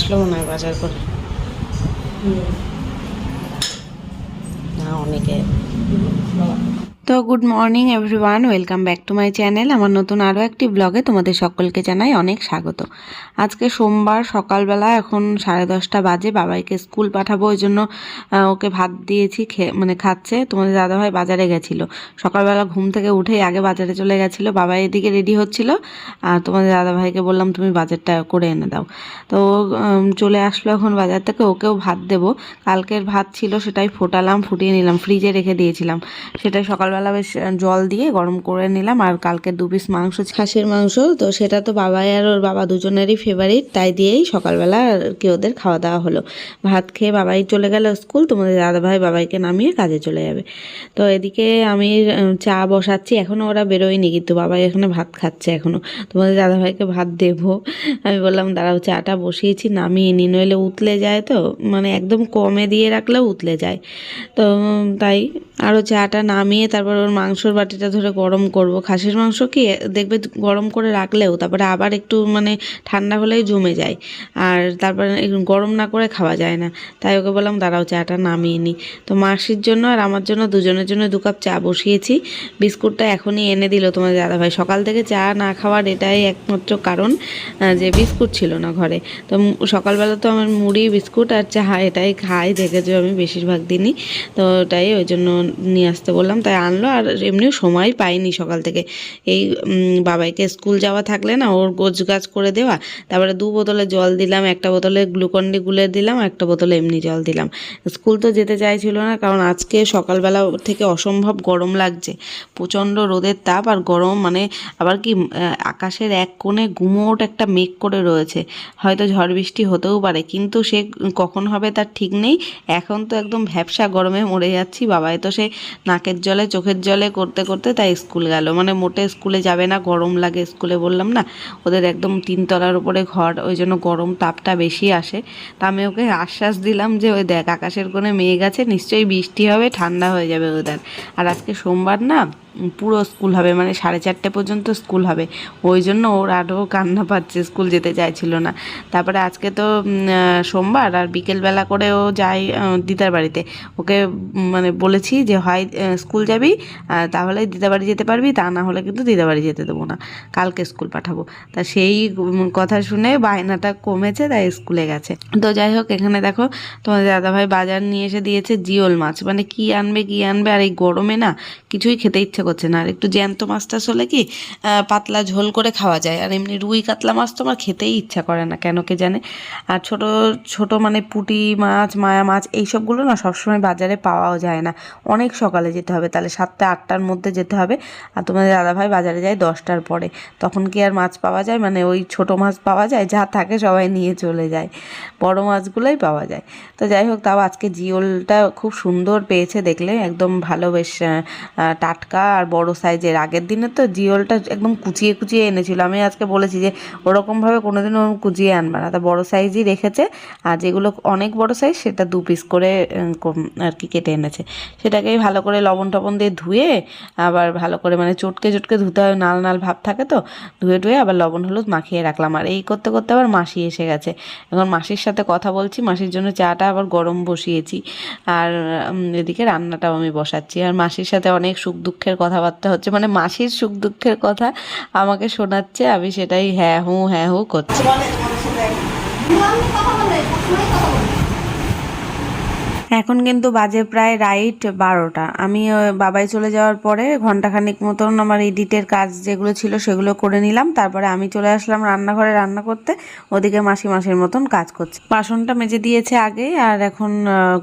আসলো মনে হয় বাজার করে না অনেকে তো good morning, everyone. Welcome back to my channel. আমার নতুন আরও একটি ব্লগে তোমাদের সকলকে জানাই অনেক স্বাগত। আজকে সোমবার, সকালবেলা, এখন সাড়ে দশটা বাজে। বাবাইকে স্কুল পাঠাবো, ওই জন্য ওকে ভাত দিয়েছি মানে খাচ্ছে। তোমাদের দাদাভাই বাজারে গেছিল। সকালবেলা ঘুম থেকে উঠেই আগে বাজারে চলে গেছিল। বাবা এদিকে রেডি হচ্ছিল। আর তোমাদের দাদাভাইকে বললাম, তুমি বাজারটা করে এনে দাও। তো চলে আসলো এখন বাজার থেকে। ওকেও ভাত দেবো। কালকের ভাত ছিল, সেটাই ফোটালাম, ফুটিয়ে নিলাম, ফ্রিজে রেখে দিয়েছিলাম। সেটাই সকালবেলা বেশ জল দিয়ে গরম করে নিলাম। আর কালকে দু পিস মাংস খাসির মাংস, তো সেটা তো বাবাই আর ওর বাবা দুজনেরই ফেভারিট তাই দিয়েই সকালবেলা আর কি ওদের খাওয়া দাওয়া হলো। ভাত খেয়ে বাবাই চলে গেল স্কুল তোমাদের দাদাভাই বাবাইকে নামিয়ে কাজে চলে যাবে। তো এদিকে আমি চা বসাচ্ছি এখনও ওরা বেরোয়নি, কিন্তু বাবাই এখানে ভাত খাচ্ছে এখনও তোমাদের দাদাভাইকে ভাত দেবো। আমি বললাম, দাঁড়াও, চাটা বসিয়েছি, নামিয়ে নি, নইলে উতলে যায় তো। মানে একদম কমে দিয়ে রাখলেও উতলে যায়। তো তাই আরও চাটা নামিয়ে তারপর ওর মাংসর বাটিটা ধরে গরম করব। খাসির মাংস কি, দেখবে গরম করে রাখলেও তারপরে আবার একটু মানে ঠান্ডা হলেই জমে যায়। আর তারপরে গরম না করে খাওয়া যায় না। তাই ওকে বললাম, দাঁড়াও, চাটা নামিয়ে নিই তো মাসির জন্য আর আমার জন্য দুজনের জন্য দু কাপ চা বসিয়েছি। বিস্কুটটা এখনই এনে দিল তোমার দাদাভাই। সকাল থেকে চা না খাওয়ার এটাই একমাত্র কারণ যে বিস্কুট ছিল না ঘরে। তো সকালবেলা তো আমার মুড়ি, বিস্কুট আর চা, এটাই খাই, দেখেছ আমি বেশিরভাগ দিনই। তো ওটাই ওই জন্য নিয়ে আসতে বললাম। তাই আনলো আর এমনিও সময় পাইনি সকাল থেকে। এই বাবাইকে স্কুল যাওয়া থাকলে না, ওর গোছ গাছ করে দেওয়া, তারপরে দু বোতলে জল দিলাম, একটা বোতলে গ্লুকন ডি গুলে দিলাম একটা বোতলে এমনি জল দিলাম। স্কুল তো যেতে চাইছিল না, কারণ আজকে সকালবেলা থেকে অসম্ভব গরম লাগছে। প্রচণ্ড রোদের তাপ আর গরম মানে আবার কি আকাশের এক কোণে গুমোট একটা মেঘ করে রয়েছে। হয়তো ঝড় বৃষ্টি হতেও পারে, কিন্তু সে কখন হবে তার ঠিক নেই। এখন তো একদম ভ্যাবসা গরমে মরে যাচ্ছি, বাবাই তো সে নাকের জলে চোখের জলে করতে করতে তাই স্কুল গেল। মানে মোটে স্কুলে যাবে না, গরম লাগে স্কুলে বললাম না। ওদের একদম তিনতলার উপরে ঘর, ওই জন্য গরম তাপটা বেশি আসে। তা আমি ওকে আশ্বাস দিলাম যে, ওই দেখ, আকাশের কোণে মেঘ আছে, নিশ্চয়ই বৃষ্টি হবে, ঠান্ডা হয়ে যাবে ওদের আর আজকে সোমবার না পুরো স্কুল হবে মানে সাড়ে চারটে পর্যন্ত স্কুল হবে। ওই জন্য ওর আরও কান্না পাচ্ছে, স্কুল যেতে চাইছিল না। তারপরে আজকে তো সোমবার আর বিকেলবেলা করে ও যায় দিদার বাড়িতে। ওকে মানে বলেছি যে, হয় স্কুল যাবি তাহলে দিদার বাড়ি যেতে পারবি, তা না হলে কিন্তু দিদার বাড়ি যেতে দেবো না। কালকে স্কুল পাঠাবো। তা সেই কথা শুনে বায়নাটা কমেছে, তাই স্কুলে গেছে। তো যাই হোক, এখানে দেখো, তোমাদের দাদাভাই বাজার নিয়ে এসে দিয়েছে জিওল মাছ। মানে কি আনবে কি আনবে, আর এই গরমে না কিছুই খেতে ইচ্ছে করছে না। আর একটু জ্যান্ত মাছ টাছ হলে কি পাতলা ঝোল করে খাওয়া যায়। আর এমনি রুই কাতলা মাছ তো আমার খেতেই ইচ্ছা করে না, কেন কে জানে? আর ছোট ছোট মানে পুঁটি মাছ, মায়া মাছ এইসবগুলো না সবসময় বাজারে পাওয়াও যায় না। অনেক সকালে যেতে হবে, তাহলে সাতটা, আটটার মধ্যে যেতে হবে। আর তোমাদের দাদাভাই বাজারে যায় দশটার পরে। তখন কি আর মাছ পাওয়া যায়? মানে ওই ছোট মাছ পাওয়া যায়, যা থাকে সবাই নিয়ে চলে যায়। বড় মাছগুলোই পাওয়া যায়। তো যাই হোক, তাও আজকে জিওলটা খুব সুন্দর পেয়েছে দেখলে, একদম ভালো বেশ টাটকা আর বড় সাইজের। আগের দিনে তো জিওলটা একদম কুচিয়ে কুচিয়ে এনেছিল। আমি আজকে বলেছি যে ওরকমভাবে কোনোদিন ওরকম কুচিয়ে আনবে না। তা বড় সাইজই রেখেছে আর যেগুলো অনেক বড় সাইজ সেটা দু পিস করে আর কি কেটে এনেছে। সেটাকেই ভালো করে লবণ টবণ দিয়ে ধুয়ে আবার ভালো করে মানে চটকে চটকে ধুতে হয়, নাল নাল ভাব থাকে তো, ধুয়ে ধুয়ে আবার লবণ হলুদ মাখিয়ে রাখলাম। আর এই করতে করতে আবার মাসি এসে গেছে। এখন মাসির সাথে কথা বলছি, মাসির জন্য চাটা আবার গরম বসিয়েছি। আর এদিকে রান্নাটাও আমি বসাচ্ছি। আর মাসির সাথে অনেক সুখ দুঃখের কথাবার্তা হচ্ছে। মানে মাসির সুখ দুঃখের কথা আমাকে শোনাচ্ছে, আমি সেটাই হ্যাঁ হু হ্যাঁ হু করছি। এখন কিন্তু বাজে প্রায় রাইট বারোটা। আমি বাবাই চলে যাওয়ার পরে ঘন্টাখানিক মতন আমার এডিটের কাজ যেগুলো ছিল সেগুলো করে নিলাম। তারপরে আমি চলে আসলাম রান্নাঘরে রান্না করতে। ওদিকে মাসি মাসির মতন কাজ করছে। বাসনটা মেজে দিয়েছে আগে আর এখন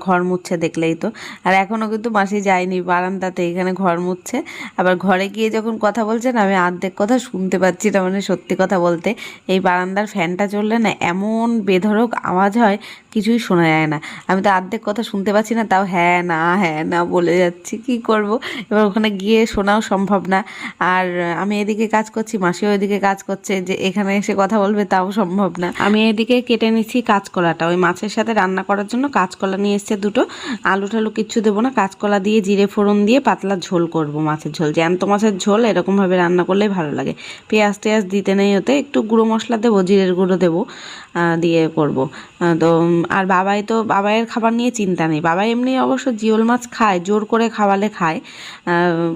ঘর মুছছে দেখলেই তো। আর এখনও কিন্তু মাসি যায়নি, বারান্দাতে এখানে ঘর মুছছে। আবার ঘরে গিয়ে যখন কথা বলছেন আমি আর্ধেক কথা শুনতে পাচ্ছি না মানে সত্যি কথা বলতে। এই বারান্দার ফ্যানটা চললে না এমন বেধড়ক আওয়াজ হয়, কিছুই শোনা যায় না। আমি তো আর্ধেক কথা শুনতে পাচ্ছি না, তাও হ্যাঁ না হ্যাঁ না বলে যাচ্ছি, কি করব? এবার ওখানে গিয়ে শোনাও সম্ভব না। আর আমি এদিকে কাজ করছি, মাসিও এদিকে কাজ করছে, যে এখানে এসে কথা বলবে তাও সম্ভব না। আমি এদিকে কেটে নিচ্ছি কাঁচকলাটা, ওই মাছের সাথে রান্না করার জন্য কাঁচকলা নিয়ে এসছে দুটো। আলু টালু কিচ্ছু দেবো না, কাঁচকলা দিয়ে, জিরে ফোড়ন দিয়ে, পাতলা ঝোল করব মাছের ঝোল। জ্যান্ত মাছের ঝোল, এরকমভাবে রান্না করলেই ভালো লাগে। পেঁয়াজ টেয়াজ দিতে নেই ওতে, একটু গুঁড়ো মশলা দেবো, জিরের গুঁড়ো দেবো দিয়ে করব। তো আর বাবাই তো, বাবাইয়ের খাবার নিয়ে চিন্তা নেই। বাবা এমনি অবশ্য জিওল মাছ খায়, জোর করে খাওয়ালে খায়।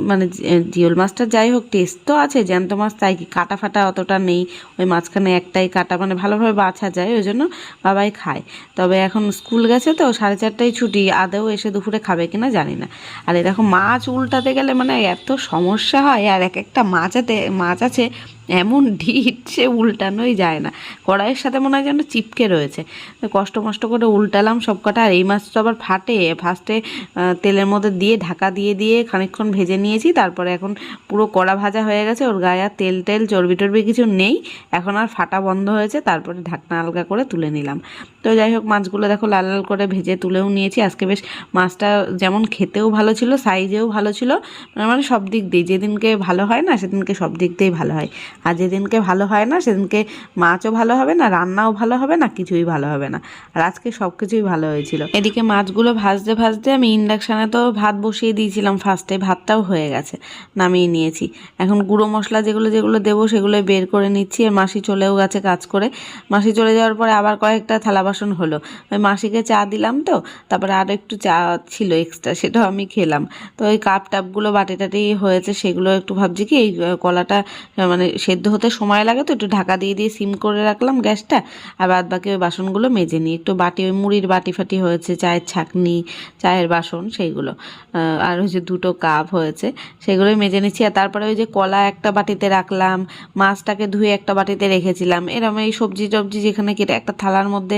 মানে জিওল মাছটা যাই হোক টেস্ট তো আছে, জ্যান্ত মাছ তাই কি কাটা ফাটা অতটা নেই। ওই মাঝখানে একটাই কাটা মানে ভালোভাবে বাছা যায়, ওই জন্য বাবাই খায়। তবে এখন স্কুল গেছে তো, সাড়ে চারটায় ছুটি, আদেও এসে দুপুরে খাবে কিনা জানি না। আর এরকম মাছ উল্টাতে গেলে মানে এত সমস্যা হয়, আর এক একটা মাছাতে মাছ আছে এমন ঢিট সে উল্টানোই যায় না। কড়াইয়ের সাথে মনে হয় যেন চিপকে রয়েছে। কষ্ট মষ্ট করে উল্টালাম সব কটা, আর এই মাছ তো আবার ফাটে। ফার্স্টে তেলের মধ্যে দিয়ে ঢাকা দিয়ে দিয়ে খানিকক্ষণ ভেজে নিয়েছি। তারপরে এখন পুরো কড়া ভাজা হয়ে গেছে। ওর গায়ে আর তেল টেল, চর্বি টর্বি কিছু নেই। এখন আর ফাটা বন্ধ হয়েছে। তারপরে ঢাকনা আলগা করে তুলে নিলাম। তো যাই হোক, মাছগুলো দেখো লাল লাল করে ভেজে তুলেও নিয়েছি। আজকে বেশ মাছটা যেমন খেতেও ভালো ছিল, সাইজেও ভালো ছিল। মানে সব দিক দিয়ে, যেদিনকে ভালো হয় না, সেদিনকে সব দিক দিয়েই ভালো হয়। আর যেদিনকে ভালো হয় না, সেদিনকে মাছও ভালো হবে না, রান্নাও ভালো হবে না, কিছুই ভালো হবে না। আর আজকে সব কিছুই ভালো হয়েছিল। এদিকে মাছগুলো ভাজতে ভাজতে আমি ইন্ডাকশানে তো ভাত বসিয়ে দিয়েছিলাম ফার্স্টে, ভাতটাও হয়ে গেছে, নামিয়ে নিয়েছি। এখন গুঁড়ো মশলা যেগুলো যেগুলো দেবো সেগুলো বের করে নিচ্ছি। আর মাসি চলেও গেছে কাজ করে। মাসি চলে যাওয়ার পরে আবার কয়েকটা থালা বাসন হলো। ওই মাসিকে চা দিলাম তো, তারপরে আরও একটু চা ছিল এক্সট্রা সেটাও আমি খেলাম। তো ওই কাপ টাপগুলো বাটি টাটি হয়েছে, সেগুলো একটু ভাবছি কি এই কলাটা মানে সেদ্ধ হতে সময় লাগে তো, একটু ঢাকা দিয়ে দিয়ে সিম করে রাখলাম গ্যাসটা, আর বাদ বাকি ওই বাসনগুলো মেজে নিই। একটু বাটি, ওই মুড়ির বাটি ফাটি হয়েছে, চায়ের ছাকনি, চায়ের বাসন, সেইগুলো। আর ওই যে দুটো কাপ হয়েছে, সেগুলোই মেজে নিচ্ছি। আর তারপরে ওই যে কলা একটা বাটিতে রাখলাম, মাছটাকে ধুয়ে একটা বাটিতে রেখেছিলাম। এরম এই সবজি টবজি যেখানে কেটে একটা থালার মধ্যে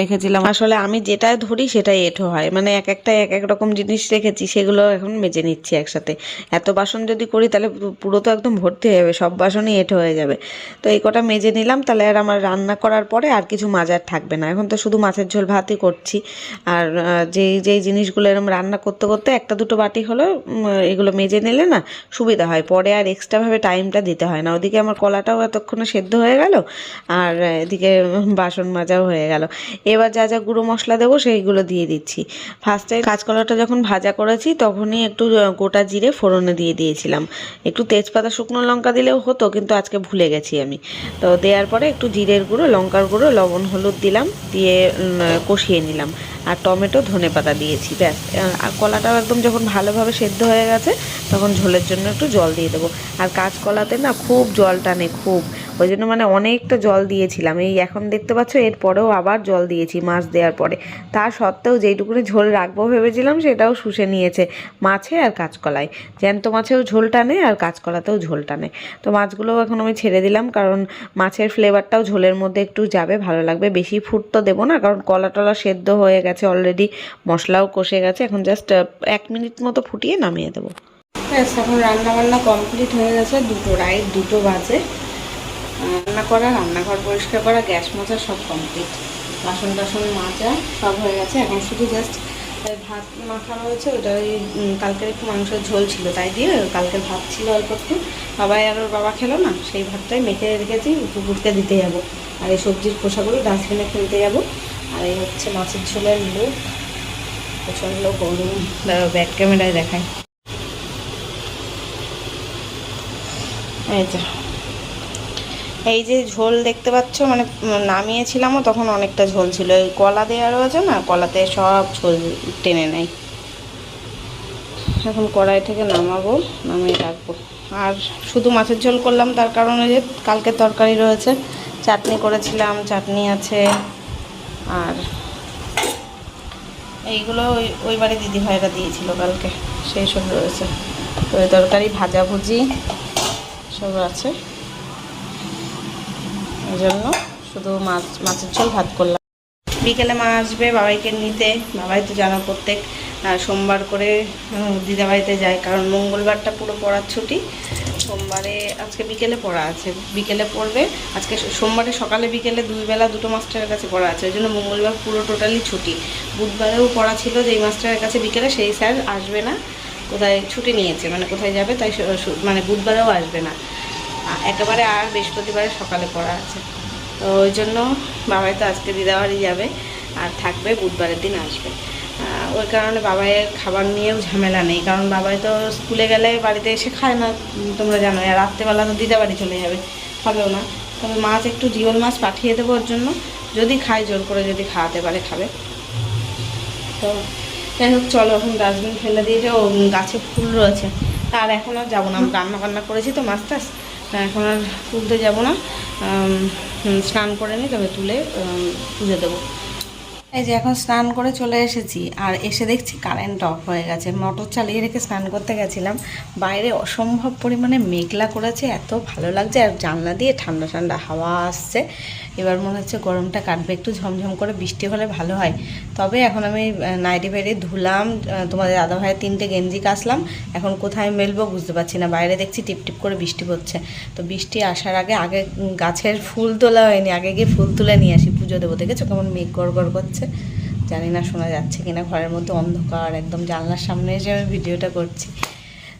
রেখেছিলাম। আসলে আমি যেটাই ধরি সেটাই এঁঠো হয়। মানে এক একটা এক এক রকম জিনিস রেখেছি, সেগুলো এখন মেজে নিচ্ছি একসাথে। এত বাসন যদি করি তাহলে পুরো তো একদম ভর্তি হয়ে যাবে, সব বাসনই এঁঠো হয়ে যাবে। তো এই কটা মেজে নিলাম, তাহলে আর আমার রান্না করার পরে আর কিছু মাজার থাকবে না। এখন তো শুধু মাছের ঝোল ভাতই করছি। আর যেই যেই জিনিসগুলো এরকম রান্না করতে করতে একটা দুটো বাটি হলো এগুলো মেজে নিলে না সুবিধা হয়। পরে আর এক্সট্রাভাবে টাইমটা দিতে হয় না। ওদিকে আমার কলাটাও এতক্ষণে সেদ্ধ হয়ে গেল, আর এদিকে বাসন মাজাও হয়ে গেল। এবার যা যা গুঁড়ো মশলা দেবো সেইগুলো দিয়ে দিচ্ছি। ফার্স্টে কাঁচকলাটা যখন ভাজা করেছি, তখনই একটু গোটা জিরে ফোড়নে দিয়ে দিয়েছিলাম। একটু তেজপাতা, শুকনো লঙ্কা দিলেও হতো, কিন্তু আজকে ভুলে গেছি আমি। তো দেওয়ার পরে একটু জিরের গুঁড়ো, লঙ্কার গুঁড়ো, লবণ, হলুদ দিলাম, দিয়ে কষিয়ে নিলাম। আর টমেটো, ধনে পাতা দিয়েছি, ব্যাস। আর কলাটাও একদম যখন ভালোভাবে সেদ্ধ হয়ে গেছে, তখন ঝোলের জন্য একটু জল দিয়ে দেবো। আর কাঁচকলাতে না খুব জল টানে, খুব। ওই জন্য মানে অনেকটা জল দিয়েছিলাম। এই এখন দেখতে পাচ্ছ এরপরেও আবার জল দিয়েছি মাছ দেওয়ার পরে। তা সত্ত্বেও যেইটুকুনি ঝোল রাখব ভেবেছিলাম, সেটাও শুষে নিয়েছে মাছে আর কাঁচকলায়। জ্যান্ত মাছেও ঝোল টানে আর কাঁচকলাতেও ঝোল টানে। তো মাছগুলোও এখন আমি ছেড়ে দিলাম, কারণ মাছের ফ্লেভারটাও ঝোলের মধ্যে একটু যাবে, ভালো লাগবে। বেশি ফুট তো দেবো না, কারণ কলা টলা সেদ্ধ হয়ে গেছে অলরেডি মশলাও কষে গেছে। এখন জাস্ট এক মিনিট মতো ফুটিয়ে নামিয়ে দেবো। এখন রান্না বান্না কমপ্লিট হয়ে গেছে, দুটো রাইট দুটো বাজে। রান্না করা, রান্নাঘর পরিষ্কার করা, গ্যাস মোছা সব কমপ্লিট বাসন টাসন মাজা, সব হয়ে গেছে। এখন শুধু জাস্ট ভাত মাখা রয়েছে ওটা ওই কালকের একটু মাংসের ঝোল ছিল তাই দিয়ে কালকের ভাত ছিল অল্প একটু। বাবাই আর ওর বাবা খেলো না, সেই ভাতটাই মেখে রেখেছি কুকুরকে দিতে যাব। আর এই সবজির খোসাগুলো ডাস্টবিনে ফেলতে যাব। আর এই হচ্ছে মাছের ঝোলের লুক। প্রচণ্ড গরম। ব্যাক ক্যামেরায় দেখায় এই যে। এই যে ঝোল দেখতে পাচ্ছ মানে নামিয়েছিলামও, তখন অনেকটা ঝোল ছিল। এই কলা দেওয়া রয়েছে না? কলাতে সব ঝোল টেনে নেয়। এখন কড়াই থেকে নামাবো, নামিয়ে রাখব। আর শুধু মাছের ঝোল করলাম, তার কারণে যে কালকে তরকারি রয়েছে। চাটনি করেছিলাম, চাটনি আছে। আর এইগুলো ওই ওই বাড়ি দিদি ভাইরা দিয়েছিল কালকে। সেই সব রয়েছে। ওই তরকারি, ভাজাভুজি সব আছে। জন্য শুধু মাছ, মাছের ঝোল ভাত করলাম। বিকেলে মা আসবে বাবাইকে নিতে। বাবাই তো জানো প্রত্যেক সোমবার করে দিদাবাড়িতে যায়, কারণ মঙ্গলবারটা পুরো পড়ার ছুটি। সোমবারে, আজকে বিকেলে পড়া আছে। বিকেলে পড়বে, আজকে সোমবারে সকালে বিকেলে দুই বেলা দুটো মাস্টারের কাছে পড়া আছে। ওই জন্য মঙ্গলবার পুরো টোটালি ছুটি। বুধবারেও পড়া ছিল যেই মাস্টারের কাছে বিকেলে, সেই স্যার আসবে না। কোথায় ছুটি নিয়েছে মানে কোথায় যাবে, তাই মানে বুধবারেও আসবে না। একেবারে আর বৃহস্পতিবারে সকালে পড়া আছে। তো ওই জন্য বাবাই তো আজকে দিদাবাড়ি যাবে আর থাকবে, বুধবারের দিন আসবে। ওই কারণে বাবাইয়ের খাবার নিয়েও ঝামেলা নেই, কারণ বাবাই তো স্কুলে গেলে বাড়িতে এসে খায় না, তোমরা জানো আর রাত্রেবেলা তো দিদাবাড়ি চলে যাবে খাবেও না। তবে মাছ একটু জিওল মাছ পাঠিয়ে দেবো ওর জন্য, যদি খায় জোর করে, যদি খাওয়াতে পারে, খাবে। তো যাই হোক, চলো এখন ডাস্টবিন ফেলে দিয়েছে ও গাছে ফুল রয়েছে। আর এখন আর যাব না, আমি রান্না বান্না করেছি তো মাছ টাছ। এখন আর তুলতে যাব না। স্নান করে নিই তবে তুলে পুজো দেবো। এই যে এখন স্নান করে চলে এসেছি, আর এসে দেখছি কারেন্ট অফ হয়ে গেছে। মোটর চালিয়ে রেখে স্নান করতে গেছিলাম। বাইরে অসম্ভব পরিমাণে মেঘলা করেছে, এত ভালো লাগছে, আর জানলা দিয়ে ঠান্ডা ঠান্ডা হাওয়া আসছে। এবার মনে হচ্ছে গরমটা কাটবে, একটু ঝমঝম করে বৃষ্টি হলে ভালো হয়। তবে এখন আমি নাইটি বাইরে ধুলাম তোমাদের দাদা ভাইয়ের তিনটে গেঞ্জি কাচলাম। এখন কোথায় মেলবো বুঝতে পারছি না, বাইরে দেখছি টিপ টিপ করে বৃষ্টি পড়ছে তো বৃষ্টি আসার আগে আগে গাছের ফুল তোলা হয়নি, আগে গিয়ে ফুল তুলে নিয়ে আসি পুজো দেবো, দেখেছ কেমন মেঘ গড় গড় করছে? জানি না শোনা যাচ্ছে কিনা, ঘরের মধ্যে অন্ধকার, একদম জানলার সামনে এসে আমি ভিডিওটা করছি।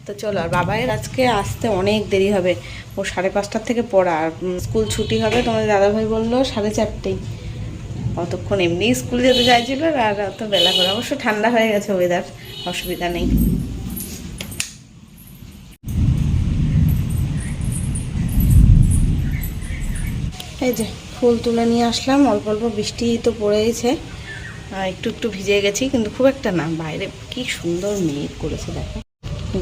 তো চলো, আর বাবাইয়ের আজকে আসতে অনেক দেরি হবে। ও সাড়ে পাঁচটার থেকে পড়া, আর স্কুল ছুটি হবে। তোমাদের দাদাভাই বলল সাড়ে চারটেই। অতক্ষণ এমনি স্কুল যেতে চাইছিল, আর অত বেলা করে। অবশ্য ঠান্ডা হয়ে গেছে ওয়েদার অসুবিধা নেই। এই যে ফুল তুলে নিয়ে আসলাম। অল্প অল্প বৃষ্টি তো পড়েইছে। আর একটু একটু ভিজে গেছি, কিন্তু খুব একটা না। বাইরে কি সুন্দর মেঘ করেছে, দেখো।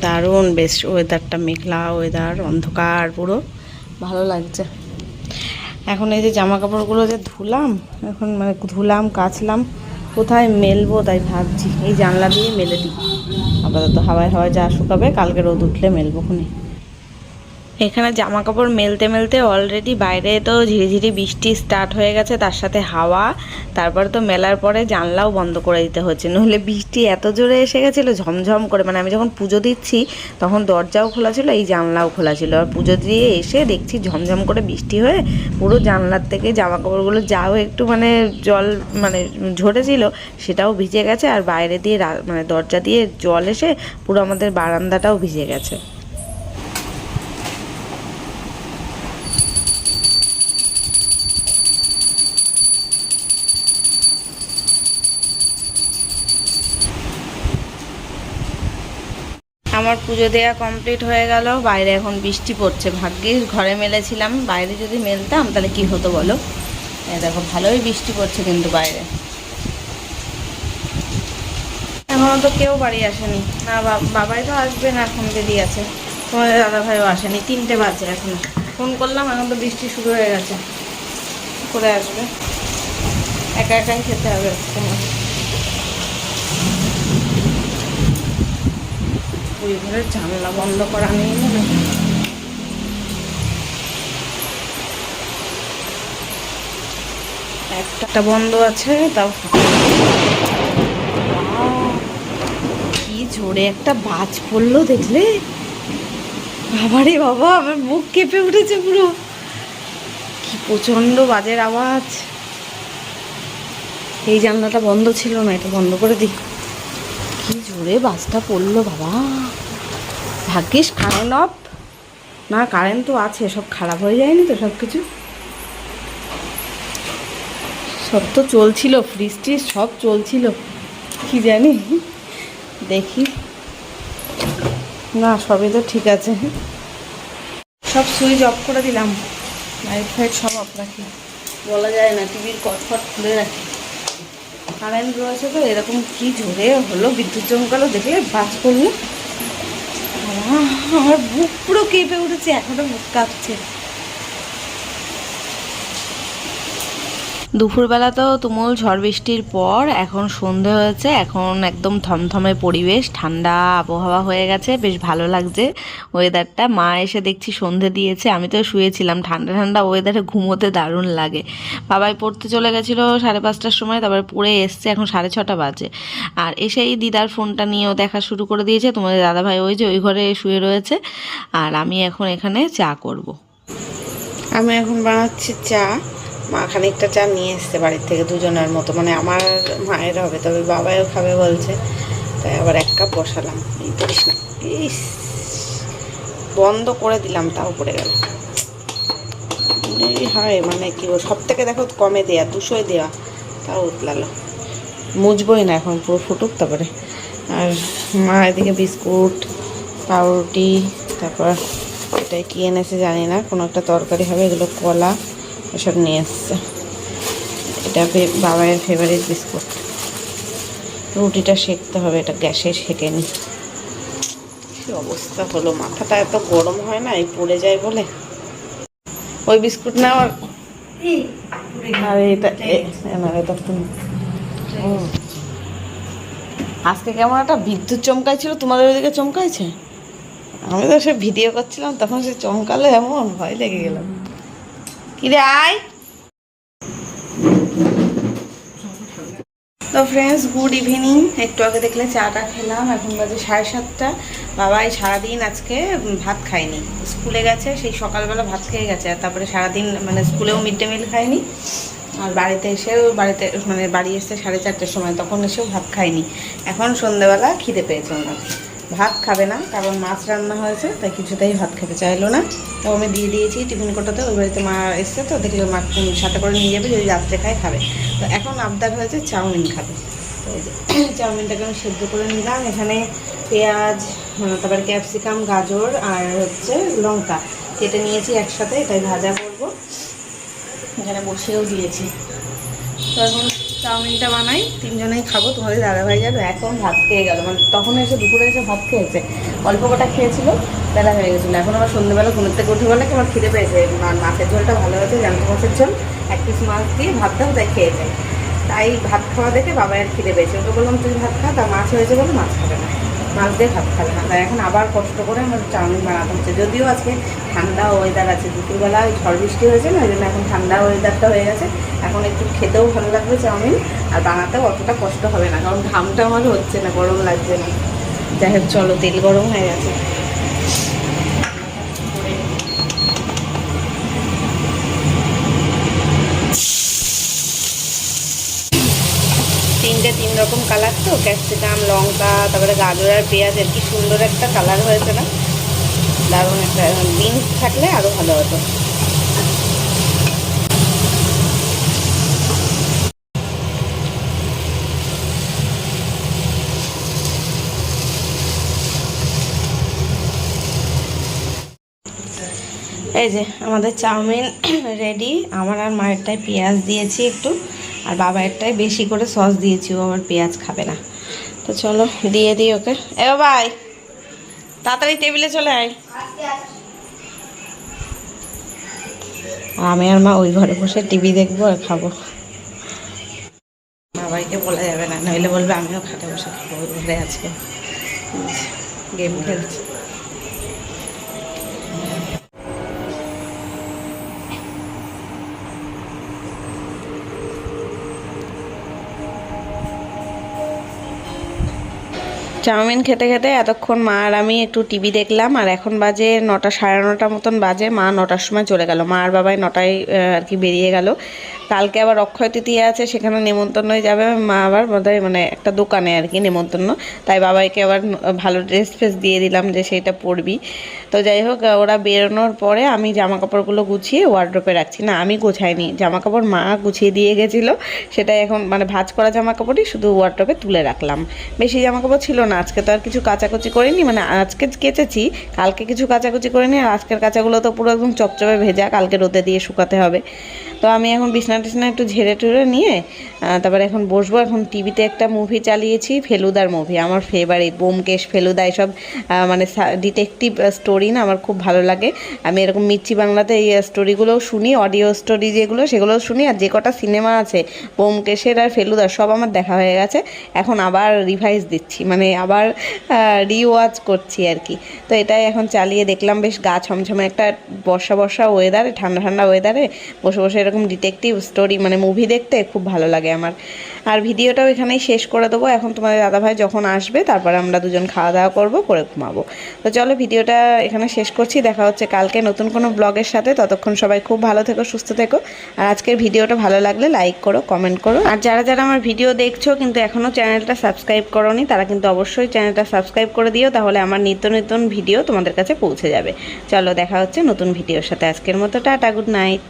দারুণ, বেশ ওয়েদারটা মেঘলা ওয়েদার অন্ধকার পুরো। ভালো লাগছে। এখন এই যে জামা কাপড়গুলো যে ধুলাম, এখন মানে ধুলাম, কাচলাম, কোথায় মেলবো তাই ভাবছি। এই জানলা দিয়ে মেলে দিই। আপাতত হাওয়ায় হাওয়ায় যা শুকাবে, কালকে রোদ উঠলে মেলবো খুনি। এখানে জামা কাপড় মেলতে মেলতে অলরেডি বাইরে তো ঝিরিঝিরি বৃষ্টি স্টার্ট হয়ে গেছে, তার সাথে হাওয়া। তারপর তো মেলার পরে জানলাও বন্ধ করে দিতে হচ্ছে। নইলে বৃষ্টি এত জোরে এসে গেছিল, ঝমঝম করে। মানে আমি যখন পুজো দিচ্ছি, তখন দরজাও খোলা ছিল, এই জানলাও খোলা ছিল। আর পুজো দিয়ে এসে দেখছি ঝমঝম করে বৃষ্টি হয়ে পুরো জানলার থেকে জামা কাপড়গুলো যাও একটু মানে জল মানে ঝরেছিল, সেটাও ভিজে গেছে। আর বাইরে দিয়ে মানে দরজা দিয়ে জল এসে পুরো আমাদের বারান্দাটাও ভিজে গেছে। আমার পুজো দেওয়া কমপ্লিট হয়ে গেল। বাইরে এখন বৃষ্টি পড়ছে, ভাগ্যিস। ঘরে মেলেছিলাম, বাইরে যদি মেলতাম তাহলে কি হতো বলো? দেখো, ভালোই বৃষ্টি পড়ছে কিন্তু বাইরে। এখনও তো কেউ বাড়ি আসেনি। না বাবাই তো আসবে না, এখন দেরি আছে। তোমাদের দাদা ভাইও আসেনি, তিনটে বাজে এখন। ফোন করলাম, এখন তো বৃষ্টি শুরু হয়ে গেছে। করে আসবে। একা একাই খেতে হবে, তোমার। ঘরের জানলা বন্ধ করা নেই না একটা বন্ধ আছে, তাও! কি জোরে একটা বাজ পড়ল দেখলে। বাবারে বাবা, আমার মুখ কেঁপে উঠেছে পুরো। কি প্রচণ্ড বাজের আওয়াজ। এই জানলাটা বন্ধ ছিল না, এটা বন্ধ করে দিই। কি জোরে বাসটা পড়ল বাবা। ভাগ্যিস কারেন্ট অফ না কারেন্ট তো আছে, সব খারাপ হয়ে যায়নি তো সব কিছু সব তো চলছিল ফ্রিজ ট্রিজ সব চলছিল, কি জানি? দেখি। না, সবই তো ঠিক আছে। সব সুইচ অফ করে দিলাম। লাইট ফাইট সব অফ রাখি। বলা যায় না, টিভির কটফট খুলে রাখি। কারেন্ট রয়েছে তো, এরকম কি জোরে হলো? বিদ্যুৎ চমকালো দেখলে বাজ পড়ল। বাবা, আমার বুক পুরো কেঁপে উঠেছে এখনও বুক কাঁপছে দুপুরবেলা তো তুমুল ঝড় বৃষ্টির পর এখন সন্ধে হয়েছে, এখন একদম থমথমে পরিবেশ, ঠান্ডা আবহাওয়া হয়ে গেছে, বেশ ভালো লাগছে ওয়েদারটা মা এসে দেখছি সন্ধে দিয়েছে, আমি তো শুয়েছিলাম, ঠান্ডা ঠান্ডা ওয়েদারে ঘুমোতে দারুণ লাগে। বাবাই পড়তে চলে গেছিল সাড়ে পাঁচটার সময়, তারপরে পড়ে এসছে, এখন সাড়ে ছটা বাজে। আর এসেই দিদার ফোনটা নিয়েও দেখা শুরু করে দিয়েছে, তোমাদের দাদাভাই ওই যে ওই ঘরে শুয়ে রয়েছে, আর আমি এখন এখানে চা করব। আমি এখন বানাচ্ছি চা। মা খানিকটা চা নিয়ে এসছে বাড়ির থেকে দুজনের মতো। মানে আমার মায়ের হবে, তবে বাবাও খাবে বলছে। তাই আবার এক কাপ বসালাম। এই না। ইস! বন্ধ করে দিলাম, তাও পড়ে গেল। হয় মানে কি বল সব থেকে দেখো কমে দেয়া, দুশোয় দেওয়া তাও উতলালো। মুজবই না এখন, পুরো ফুটুক তারপরে। আর মা এদিকে বিস্কুট, পাউরুটি, তারপর এটাই কি এনেছে জানি না, কোনো একটা তরকারি হবে, এগুলো কলা। এসব নিয়ে এসছে। এটা বাবাইয়ের ফেভারিট বিস্কুট। রুটিটা সেঁকতে হবে এটা গ্যাসে সেঁকে নি। কি অবস্থা হলো? মাথাটা এত গরম হয় না এই পড়ে যায় বলে? ওই বিস্কুট না আর আর এটা এটা তুমি। আজকে কেমন একটা বিদ্যুৎ চমকাইছিল তোমাদের ওইদিকে চমকাইছে? আমি তো সে ভিডিও করছিলাম তখন সে চমকালো এমন ভয় লেগে গেল। আয়। তো ফ্রেন্ডস গুড ইভিনিং একটু আগে দেখলে চাটা খেলাম, এখন বাজে সাড়ে সাতটা। বাবাই সারাদিন আজকে ভাত খায়নি। স্কুলে গেছে, সেই সকালবেলা ভাত খেয়ে গেছে, আর তারপরে সারাদিন মানে স্কুলেও মিড ডে মিল খায়নি। আর বাড়িতে এসেও বাড়িতে মানে বাড়ি এসে সাড়ে চারটের সময়, তখন এসেও ভাত খায়নি। এখন সন্ধ্যেবেলা খিদে পেয়েছে ওনার। ভাত খাবে না কারণ মাছ রান্না হয়েছে তাই কিছুতেই ভাত খেতে চাইলো না। তো আমি দিয়ে দিয়েছি টিফিন কোটাতে ওই বাড়িতে মা এসছে তো দেখলে মা সাথে করে নিয়ে যাবে যদি রাত্রে খায় খাবে। তো এখন আবদার হয়েছে চাউমিন খাবে। তো চাউমিনটাকে আমি সেদ্ধ করে নিলাম। এখানে পেঁয়াজ আহ, তারপরে ক্যাপসিকাম গাজর আর হচ্ছে লঙ্কা কেটে নিয়েছি একসাথে এটাই ভাজা করব। এখানে বসেও দিয়েছি। তো এখন চাউমিনটা বানাই, তিনজনেই খাব, তোমাদের দাদাভাই যাবে, এখন ভাত খেয়ে গেল। মানে তখন এসে দুপুরে এসে ভাত খেয়েছে। অল্প কটা খেয়েছিল, বেলা হয়ে গেছিল। এখন আবার সন্ধ্যেবেলা ঘুমের থেকে উঠে বলে আমার খিদে পেয়েছে। মাছের ঝোলটা ভালো হয়েছে, জ্যান্ত মাছের ঝোল, এক পিস মাছ দিয়ে ভাতটাও তাই খেয়ে যায়। তাই ভাত খাওয়া দেখে বাবা আর খিদে পেয়েছে। ওকে বললাম, তুই ভাত খা, তা মাছ হয়েছে বলে মাছ খাবে না। মাছ দিয়ে ভাত খাবে না। তাই এখন আবার কষ্ট করে আমার চাউমিন বানাতে হচ্ছে। যদিও আজকে ঠান্ডা ওয়েদার আছে, দুপুরবেলা ওই ঝড় বৃষ্টি হয়েছে না, ওই জন্য এখন ঠান্ডা ওয়েদারটা হয়ে গেছে। এখন একটু খেতেও ভালো লাগবে চাউমিন, আর বানাতেও অতটা কষ্ট হবে না, কারণ ঘামটা আমার হচ্ছে না, গরম লাগছে না। যাই হোক, চলো, তেল গরম হয়ে গেছে তিনটে তিন রকম কালার তো, ক্যাপসিকাম, লঙ্কা, তারপরে গাজর আর পেঁয়াজের কি সুন্দর একটা কালার হয়েছে না? দারুণ একটা, বিনস থাকলে আরও ভালো হতো। এই যে আমাদের চাউমিন রেডি আমার আর মায়েরটায় পেঁয়াজ দিয়েছি একটু, আর বাবারটায় বেশি করে সস দিয়েছি, ও আমার পেঁয়াজ খাবে না। তো চলো, দিয়ে দিই ওকে। এ ভাই, তাড়াতাড়ি টেবিলে চলে আয়। আমি আর মা ওই ঘরে বসে টিভি দেখব আর খাব। বাবাইকে বলা যাবে না, নইলে বলবে আমিও খাটে বসে খাব ঘরে আজকে গেম খেলছি। চাউমিন খেতে খেতে এতক্ষণ মা আর আমি একটু টিভি দেখলাম, আর এখন বাজে নটা, সাড়ে নটা মতন বাজে। মা নটার সময় চলে গেল। মা আর বাবাই নটায় আর কি বেরিয়ে গেল। কালকে আবার অক্ষয় তৃতীয়া আছে, সেখানে নেমন্তন্নই যাবে। মা আবার বোধহয় মানে একটা দোকানে আর কি নেমন্তন্ন। তাই বাবাইকে আবার ভালো ড্রেস ফ্রেস দিয়ে দিলাম যে সেইটা পরবি। তো যাই হোক ওরা বেরোনোর পরে আমি জামা কাপড়গুলো গুছিয়ে ওয়ার্ড্রোপে রাখছি। না, আমি গোছাইনি। জামা কাপড় মা গুছিয়ে দিয়ে গেছিল। সেটা এখন মানে ভাঁজ করা জামা কাপড়ই শুধু ওয়ার্ড্রোপে তুলে রাখলাম। বেশি জামা কাপড় ছিল না, আজকে তো আর কিছু কাচাকুচি করিনি। মানে আজকে কেচেছি, কালকে কিছু কাচাকুচি করিনি, আর আজকের কাচাগুলো তো পুরো একদম চপচপে ভেজা, কালকে রোদে দিয়ে শুকাতে হবে। তো আমি এখন বিছনা টিছনা একটু ঝেড়ে টুড়ে নিয়ে তারপরে এখন বসবো। এখন টিভিতে একটা মুভি চালিয়েছি, ফেলুদার মুভি আমার ফেভারিট বোমকেশ ফেলুদা, এসব মানে ডিটেকটিভ স্টোরি না, আমার খুব ভালো লাগে। আমি এরকম মিচ্ছি বাংলাতে এই স্টোরিগুলোও শুনি, অডিও স্টোরি যেগুলো, সেগুলোও শুনি, আর যে কটা সিনেমা আছে বোমকেশের আর ফেলুদার, সব আমার দেখা হয়ে গেছে। এখন আবার রিভাইজ দিচ্ছি মানে আবার রিওয়াচ করছি আর কি। তো এটাই এখন চালিয়ে দেখলাম, বেশ গা ছমছমে একটা বর্ষা বর্ষা ওয়েদারে ঠান্ডা ঠান্ডা ওয়েদারে বসে বসে এরকম ডিটেকটিভ স্টোরি মানে মুভি দেখতে খুব ভালো লাগে আমার। আর ভিডিওটাও এখানেই শেষ করে দেবো। এখন তোমাদের দাদাভাই যখন আসবে, তারপরে আমরা দুজন খাওয়া দাওয়া করব, করে ঘুমাবো। তো চলো ভিডিওটা এখানে শেষ করছি। দেখা হচ্ছে কালকে নতুন কোনো ব্লগের সাথে। ততক্ষণ সবাই খুব ভালো থেকো, সুস্থ থেকো। আর আজকের ভিডিওটা ভালো লাগলে লাইক করো কমেন্ট করো। আর যারা যারা আমার ভিডিও দেখছ কিন্তু এখনও চ্যানেলটা সাবস্ক্রাইব করোনি, তারা কিন্তু অবশ্যই চ্যানেলটা সাবস্ক্রাইব করে দিও, তাহলে আমার নিত্য নতুন ভিডিও তোমাদের কাছে পৌঁছে যাবে। চলো দেখা হচ্ছে নতুন ভিডিওর সাথে। আজকের মতো টাটা গুড নাইট